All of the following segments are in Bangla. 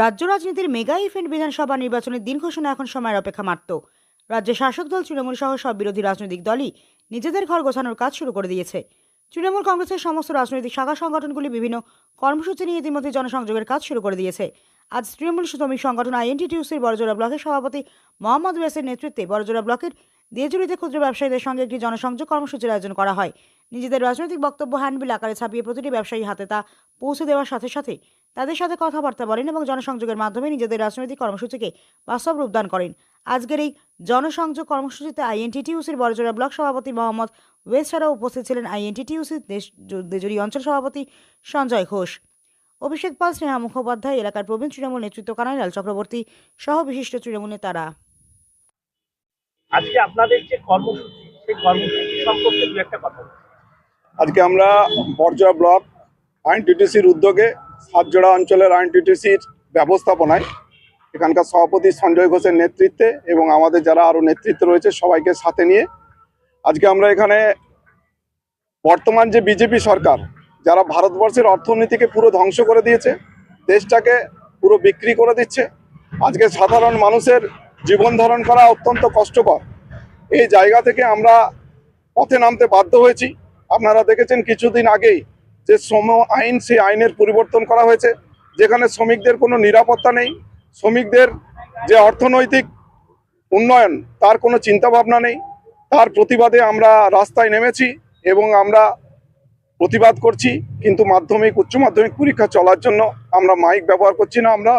রাজ্য রাজনীতির মেগা ইভেন্ট বিধানসভা নির্বাচনের দিন ঘোষণা এখন সময়ের অপেক্ষা মাত্র। রাজ্যের শাসক দল, তৃণমূল সহ সব বিরোধী রাজনৈতিক দলই নিজেদের ঘর গোছানোর কাজ শুরু করে দিয়েছে। তৃণমূল কংগ্রেসের সমস্ত রাজনৈতিক শাখা সংগঠনগুলি বিভিন্ন কর্মসূচি নিয়ে ইতিমধ্যে জনসংযোগের কাজ শুরু করে দিয়েছে। আজ তৃণমূল শ্রমিক সংগঠন আইএনটিটিউসির বড়জোড়া ব্লকের সভাপতি মোহাম্মদ ওয়াসের নেতৃত্বে বড়জোড়া ব্লকের দিয়েজুড়িতে ক্ষুদ্র ব্যবসায়ীদের সঙ্গে একটি জনসংযোগ কর্মসূচির আয়োজন করা হয়। নিজেদের রাজনৈতিক বক্তব্য হ্যান্ডবিল আকারে ছাপিয়ে প্রতিটি ব্যবসায়ী হাতে তা পৌঁছে দেওয়ার সাথে সাথে তাদের সাথে কথাবার্তা বলেন এবং জনসংযোগের মাধ্যমে নিজেদের রাজনৈতিক কর্মসূচিকে বাস্তব রূপদান করেন। আজকের এই জনসংযোগ কর্মসূচিতে আইএনটিটিউসির বড়জোড়া ব্লক সভাপতি মোহাম্মদ ওয়েস ছাড়াও উপস্থিত ছিলেন আইএনটিটিউসির দেশ দেজুরি অঞ্চল সভাপতি সঞ্জয় ঘোষ। অভিষেক পাল, স্নেহা মুখোপাধ্যায়, এলাকার প্রবীণ তৃণমূল নেতৃত্ব কানাইলাল চক্রবর্তী সহ বিশিষ্ট তৃণমূল নেতারা আজকে আপনাদের যে কর্মসূচি, সেই কর্মসূচি সম্পর্কে দু একটা কথা আজকে আমরা বর্জা ব্লক আইনটিটিসির উদ্যোগে সাতজোড়া অঞ্চলের আইনটিটিসির ব্যবস্থাপনায় এখানকার সভাপতি সঞ্জয় ঘোষের নেতৃত্বে এবং আমাদের যারা আরও নেতৃত্ব রয়েছে সবাইকে সাথে নিয়ে আজকে আমরা এখানে বর্তমান যে বিজেপি সরকার, যারা ভারতবর্ষের অর্থনীতিকে পুরো ধ্বংস করে দিয়েছে, দেশটাকে পুরো বিক্রি করে দিচ্ছে, আজকে সাধারণ মানুষের জীবন ধারণ করা অত্যন্ত কষ্টকর। এই জায়গা থেকে আমরা পথে নামতে বাধ্য হয়েছি। আপনারা দেখেছেন কিছুদিন আগেই যে শ্রম আইন, সেই আইনের পরিবর্তন করা হয়েছে, যেখানে শ্রমিকদের কোনো নিরাপত্তা নেই। শ্রমিকদের যে অর্থনৈতিক উন্নয়ন, তার কোনো চিন্তাভাবনা নেই। তার প্রতিবাদে আমরা রাস্তায় নেমেছি এবং আমরা প্রতিবাদ করছি, কিন্তু মাধ্যমিক, উচ্চ মাধ্যমিক পরীক্ষা চলার জন্য আমরা মাইক ব্যবহার করছি না। আমরা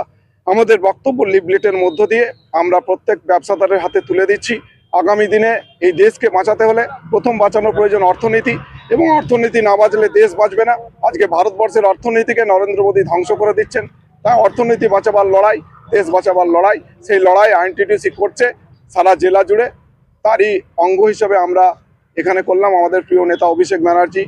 আমাদের বক্তব্য লিফলেটের মধ্য দিয়ে আমরা প্রত্যেক ব্যবসাদারের হাতে তুলে দিচ্ছি। আগামী দিনে এই দেশকে বাঁচাতে হলে প্রথম বাঁচানোর প্রয়োজন অর্থনীতি এবং অর্থনীতি না বাঁচলে দেশ বাঁচবে না। আজকে ভারতবর্ষের অর্থনীতিকে নরেন্দ্র মোদী ধ্বংস করে দিচ্ছেন। তাই অর্থনীতি বাঁচাবার লড়াই, দেশ বাঁচাবার লড়াই, সেই লড়াই আইনটিটিসি করছে সারা জেলা জুড়ে। তারই অঙ্গ হিসেবে আমরা এখানে করলাম। আমাদের প্রিয় নেতা অভিষেক ব্যানার্জি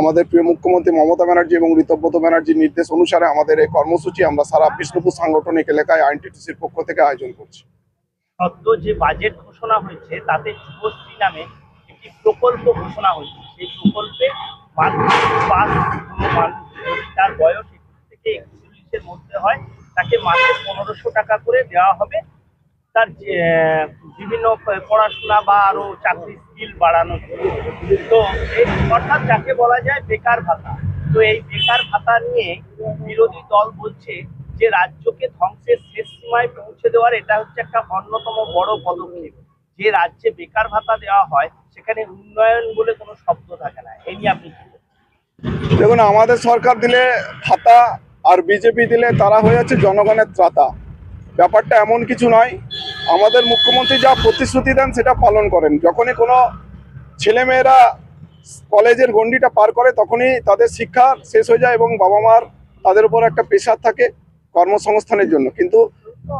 আমাদের প্রিয় মুখ্যমন্ত্রী মমতা ব্যানার্জি এবং ঋতব্রত ব্যানার্জির নির্দেশ অনুসারে আমাদের এই কর্মসূচি আমরা সারা বিষ্ণুপুর সাংগঠনিক এলাকায় আইনটিটিসির পক্ষ থেকে আয়োজন করছি। সদ্য যে বাজেট ঘোষণা হয়েছে, তাতে যুবশ্রী নামে একটি প্রকল্প ঘোষণা হয়েছে। সেই প্রকল্পে তার বয়স একুশ থেকে একচল্লিশের মধ্যে হয়। তাকে মাসে পনেরোশো টাকা করে দেওয়া হবে। তার বিভিন্ন পড়াশোনা বা আরও চাকরি স্কিল বাড়ানো তো এই অর্থাৎ যাকে বলা যায় বেকার ভাতা। তো এই বেকার ভাতা নিয়ে বিরোধী দল বলছে যে রাজ্যকে ধ্বংসের শেষ সীমায় পৌঁছে দেওয়ার এটা হচ্ছে একটা অন্যতম বড় পদক্ষেপ। যে রাজ্যে বেকার ভাতা দেওয়া হয়, সেখানে উন্নয়ন বলে কোনো শব্দ থাকে না। এই নিয়ে আপনি দেখুন, আমাদের সরকার দিলে ভাতা আর বিজেপি দিলে তারা হয়ে যাচ্ছে জনগণের ত্রাতা। ব্যাপারটা এমন কিছু নয় আমাদের মুখ্যমন্ত্রী যা প্রতিশ্রুতি দেন সেটা পালন করেন। যখনই কোনো ছেলেমেয়েরা কলেজের গণ্ডিটা পার করে, তখনই তাদের শিক্ষা শেষ হয়ে যায় এবং বাবা মার, তাদের উপর একটা প্রেশার থাকে কর্মসংস্থানের জন্য। কিন্তু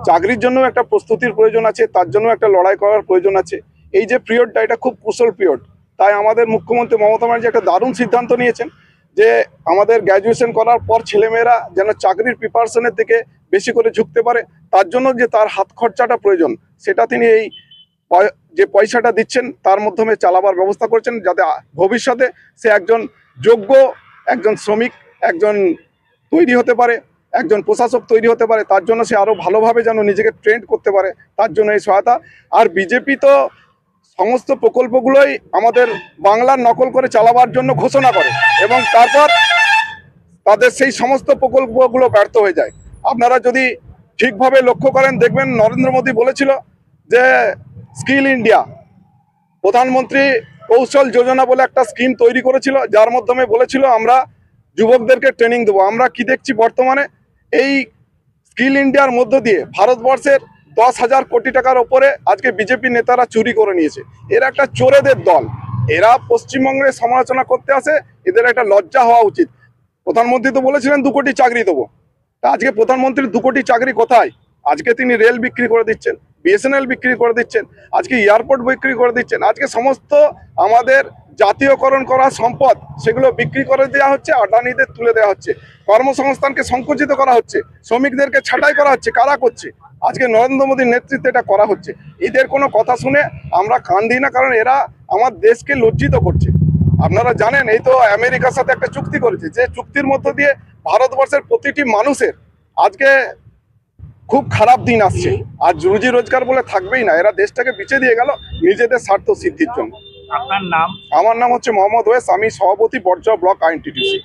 চাকরির জন্য একটা প্রস্তুতির প্রয়োজন আছে, তার জন্য একটা লড়াই করার প্রয়োজন আছে। এই যে পিরিয়ডটা এটা খুব কুশল পিরিয়ড তাই আমাদের মুখ্যমন্ত্রী মমতা ব্যানার্জি একটা দারুণ সিদ্ধান্ত নিয়েছেন যে আমাদের গ্র্যাজুয়েশন করার পর ছেলেমেয়েরা যেন চাকরির প্রিপারেশনের দিকে বেশি করে ঝুঁকতে পারে, তার জন্য যে তার হাত খরচাটা প্রয়োজন, সেটা তিনি এই যে পয়সাটা দিচ্ছেন, তার মাধ্যমে চালাবার ব্যবস্থা করছেন যাতে ভবিষ্যতে সে একজন যোগ্য, একজন শ্রমিক, একজন তৈরি হতে পারে, একজন প্রশাসক তৈরি হতে পারে, তার জন্য সে আরও ভালোভাবে যেন নিজেকে ট্রেন্ড করতে পারে, তার জন্য এই সহায়তা। আর বিজেপি তো সমস্ত প্রকল্পগুলোই আমাদের বাংলার নকল করে চালাবার জন্য ঘোষণা করে এবং তারপর তাদের সেই সমস্ত প্রকল্পগুলো ব্যর্থ হয়ে যায়। আপনারা যদি ঠিকভাবে লক্ষ্য করেন, দেখবেন নরেন্দ্র মোদী বলেছিল যে স্কিল ইন্ডিয়া, প্রধানমন্ত্রী কৌশল যোজনা বলে একটা স্কিম তৈরি করেছিল, যার মাধ্যমে বলেছিল আমরা যুবকদেরকে ট্রেনিং দেবো। আমরা কি দেখছি বর্তমানে? এই স্কিল ইন্ডিয়ার মধ্য দিয়ে ভারতবর্ষের দশ হাজার কোটি টাকার ওপরে আজকে বিজেপি নেতারা চুরি করে নিয়েছে। এরা একটা চোরেদের দল। এরা পশ্চিমবঙ্গে সমালোচনা করতে আসে, এদের একটা লজ্জা হওয়া উচিত। প্রধানমন্ত্রী তো বলেছিলেন, দু কোটি চাকরি দেবো। আজকে প্রধানমন্ত্রীর দু কোটি চাকরি কোথায়? আজকে তিনি রেল বিক্রি করে দিচ্ছেন বিএসএনএল বিক্রি করে দিচ্ছেন, আজকে এয়ারপোর্ট বিক্রি করে দিচ্ছেন, আজকে সমস্ত আমাদের জাতীয়করণ করা সম্পদ সেগুলো বিক্রি করে দেওয়া হচ্ছে, আদানিদের তুলে দেওয়া হচ্ছে, কর্মসংস্থানকে সংকুচিত করা হচ্ছে, শ্রমিকদেরকে ছাঁটাই করা হচ্ছে, কারা করছে? আজকে নরেন্দ্র মোদীর নেতৃত্বে এটা করা হচ্ছে। এদের কোনো কথা শুনে আমরা কান দিই না, কারণ এরা আমার দেশকে লজ্জিত করছে। আপনারা জানেন, এই তো আমেরিকার সাথে একটা চুক্তি করেছে, যে চুক্তির মধ্য দিয়ে ভারতবর্ষের প্রতিটি মানুষের আজকে খুব খারাপ দিন আসছে। আর রুজি রোজগার বলে থাকবেই না এরা দেশটাকে বিছে দিয়ে গেল নিজেদের স্বার্থ সিদ্ধির জন্য। আপনার নাম? আমার নাম হচ্ছে মোহাম্মদ ওয়েস আমি সভাপতি বর্জ্য ব্লক আইনটিটিউসি